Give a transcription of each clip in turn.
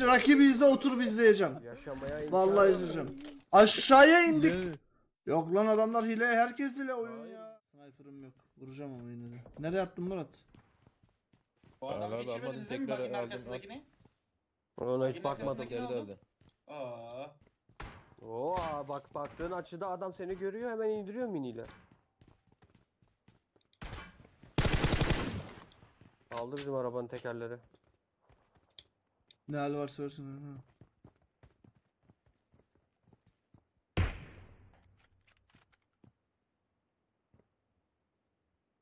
İzleyeceğim. Rakibi izle oturup izleyeceğim. Yaşamaya imkan Vallahi izleyeceğim. Aşağıya indik. Ne? Yok lan adamlar hile. Herkes hile oyun ya. Sniper'ım yok. Vuracağım ama yine de. Nereye attın Murat? O Al adamı abi, almadım, geçirmediniz değil mi? tekrar Bakın aldım, al. arkasındakini. Ona hiç bakmadım. arkasındaki ne Geri oldu? döndü. Aa. Oo bak baktığın açıda adam seni görüyor hemen indiriyor miniyle. Aldı bizim arabanın tekerleri. Ne hal var söylesin. Ha.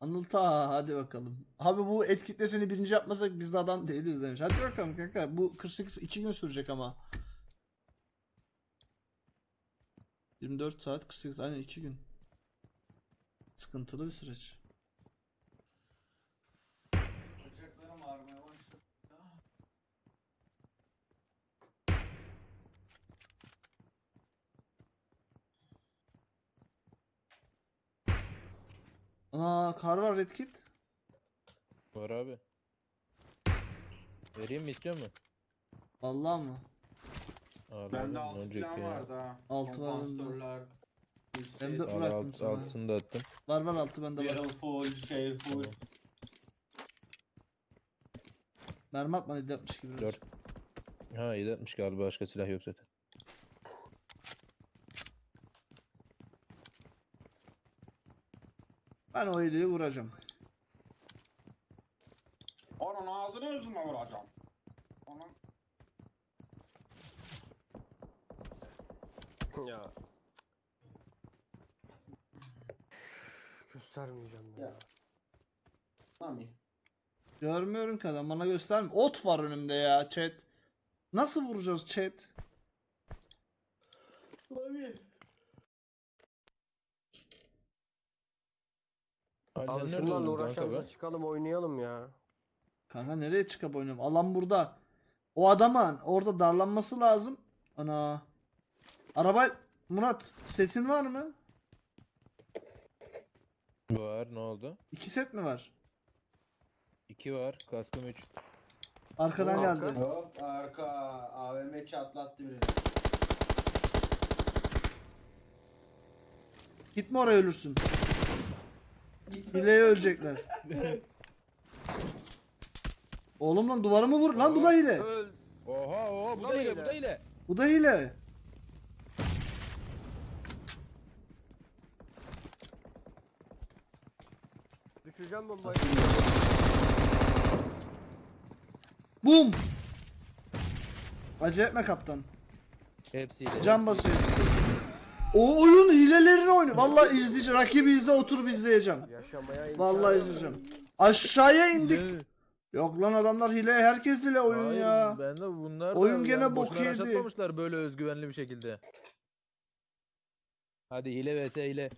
Anıl ta hadi bakalım. Abi bu et kitlesini birinci yapmasak biz de adam değiliz demiş. Hadi bakalım kanka. Bu 48 2 gün sürecek ama. 24 saat 48 aynen 2 gün. Sıkıntılı bir süreç. Ana kar var red kit. Var abi. Vereyim mi istiyor musun? Vallahi mı? Abi Bende aldım, altı ya. vardı ha. Altı var bende. Kompansatörler, Hem de Abi Bıraktım alt, sana. altısını da attım. Var var altı bende var. barrel full, şey full. Tamam. Mermi atma 760 gibi. Dört. Ha 760 galiba başka silah yok zaten. Ben o iyiliği vuracağım. Onun ağzını yüzüne vuracağım. Onun... Ya. Göstermeyeceğim ya. Ya. Mami. Görmüyorum ki adam bana göstermiyor. Ot var önümde ya chat. Nasıl vuracağız chat? Ali Abi nerede şunlarla oldun kanka be? uğraşalım çıkalım oynayalım ya. Kanka nereye çıkıp oynuyorum? Alan burada. O adamın orada darlanması lazım. Ana. Araba Murat setin var mı? Var ne oldu? İki set mi var? 2 var. Kaskım 3. Arkadan Oo, geldi. arka. Yok arka AVM çatlattı birini. Gitme oraya ölürsün. Hileye ölecekler. Oğlum lan duvarı mı vur? Lan bu da hile. Öl. Oha oha bu Bu da da hile hile. bu da hile. Bu da hile. Düşeceğim bombayı. Bum. Acele etme kaptan. Hepsi hile. Can basıyor. O oyun hilelerini oynuyor. Vallahi izleyeceğim. Rakibi izle oturup izleyeceğim. Yaşamaya Vallahi izleyeceğim. Aşağıya indik. Ne? Yok lan adamlar hile. Herkes hile oyun Hayır, ya. Ben de bunlar da Oyun gene yani bok boşuna rush yedi. böyle özgüvenli bir şekilde. Hadi hile vs hile.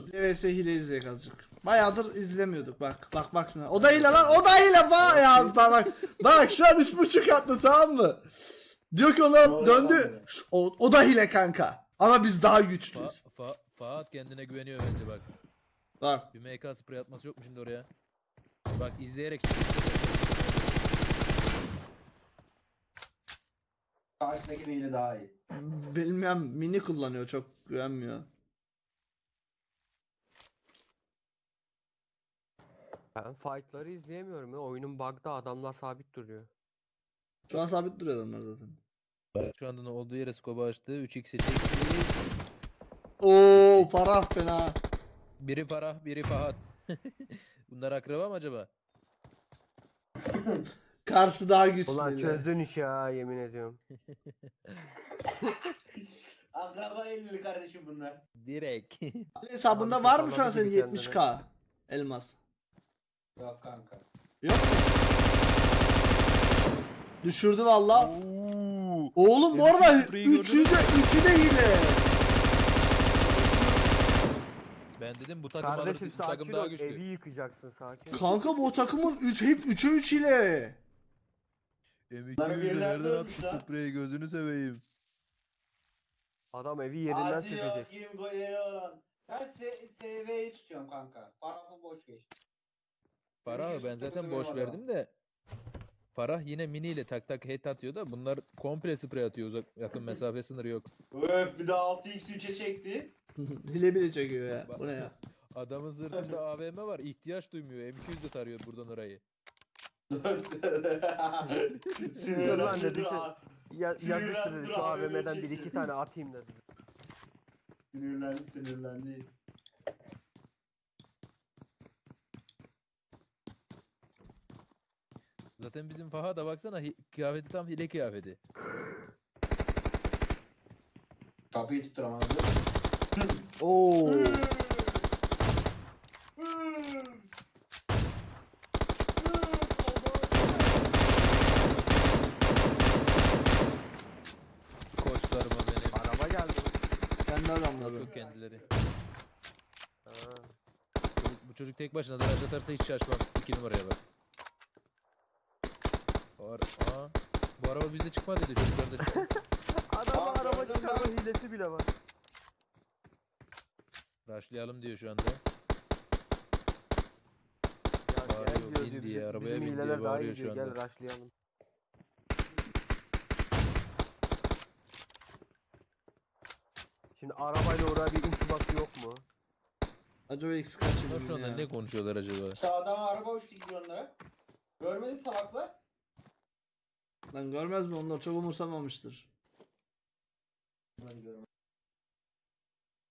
Hile vs hile izleyek azıcık. Bayağıdır izlemiyorduk bak. Bak bak şuna. O da hile lan. O da hile. Bak ya. Bak bak. Bak şu an üç buçuk atlı tamam mı? Diyor ki ona Doğru döndü. Şu- O, o da hile kanka. Ama biz daha Fa güçlüyüz. Fa Fahat kendine güveniyor bence bak. Bak. Bir MK sprey atması yok mu şimdi oraya? Bak izleyerek Karşıdaki ile daha iyi. Bilmem mini kullanıyor çok güvenmiyor. Ben fightları izleyemiyorum ya. Oyunun bug'da adamlar sabit duruyor. Şu an sabit duruyor adamlar zaten. Bak şu anda olduğu yere scope açtı. 3x çekti. Oo Farah fena. Biri Farah, biri Fahat. Bunlar akraba mı acaba? Karşı daha güçlü. Ulan çözdün işi ha yemin ediyorum. Akraba elli kardeşim bunlar. Direkt. Hesabında Abi var mı şu an senin gibi kendine. 70k elmas? Yok kanka. Yok. Düşürdü valla. Oğlum bu arada üçü de üçü de hile. ben dedim bu takım alır, Kardeşim bu takım sakin daha ol. güçlü. Evi yıkacaksın sakin. ol. Kanka bu takımın üç, hep 3'e 3 hile. M200'de Bunları birileri nereden attı lan. spreyi gözünü seveyim. Adam evi yerinden Hadi sökecek. bakayım gole olan. Ben S- SV'yi tutuyorum kanka. Paramı boş geç. Para Senin ben zaten boş verdim de. Farah yine mini ile tak tak head atıyor da bunlar komple sprey atıyor uzak yakın mesafe sınırı yok. Öf bir de 6x 3'e çekti. Bile bile çekiyor ya. Bu ne ya? Adamın zırhında AVM var ihtiyaç duymuyor M200 de tarıyor buradan orayı. Dur lan dedi Sinirlendi. şu- Ya, yazıktır Sinirlendi, dedi şu dur abi, AVM'den bir çekti. iki tane atayım dedi. Sinirlendi sinirlendi. Zaten bizim Faha da baksana hi- kıyafeti tam hile kıyafeti. Kapıyı tutturamadı. Oo. Koçlarıma benim. Araba geldi. Kendi adamları. Yok kendileri. Ha. Bu, çocuk tek başına daraş atarsa hiç şaşmam. İki numaraya bak. Var. Aa. Bu araba bizde çıkmadı dedi çocuklar da çıktı. Adamın Aa, araba gördüm çıkarma hilesi bile var. Rushlayalım diyor şu anda. Ya Bağırıyor, gel diyor, bin diyor, diye, bizim, arabaya bizim bin diye hileler daha bağırıyor iyi şu diyor. Gel anda. rushlayalım. Şimdi arabayla oraya bir intibak yok mu? Acaba X kaç Bunlar şu anda ne konuşuyorlar acaba? Sağdan araba uçtu gidiyor onlara. Görmedi salaklar. Lan görmez mi onlar çok umursamamıştır.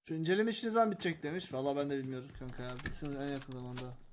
Şu inceleme işi ne zaman bitecek demiş. Valla ben de bilmiyorum kanka ya. Bitsin en yakın zamanda.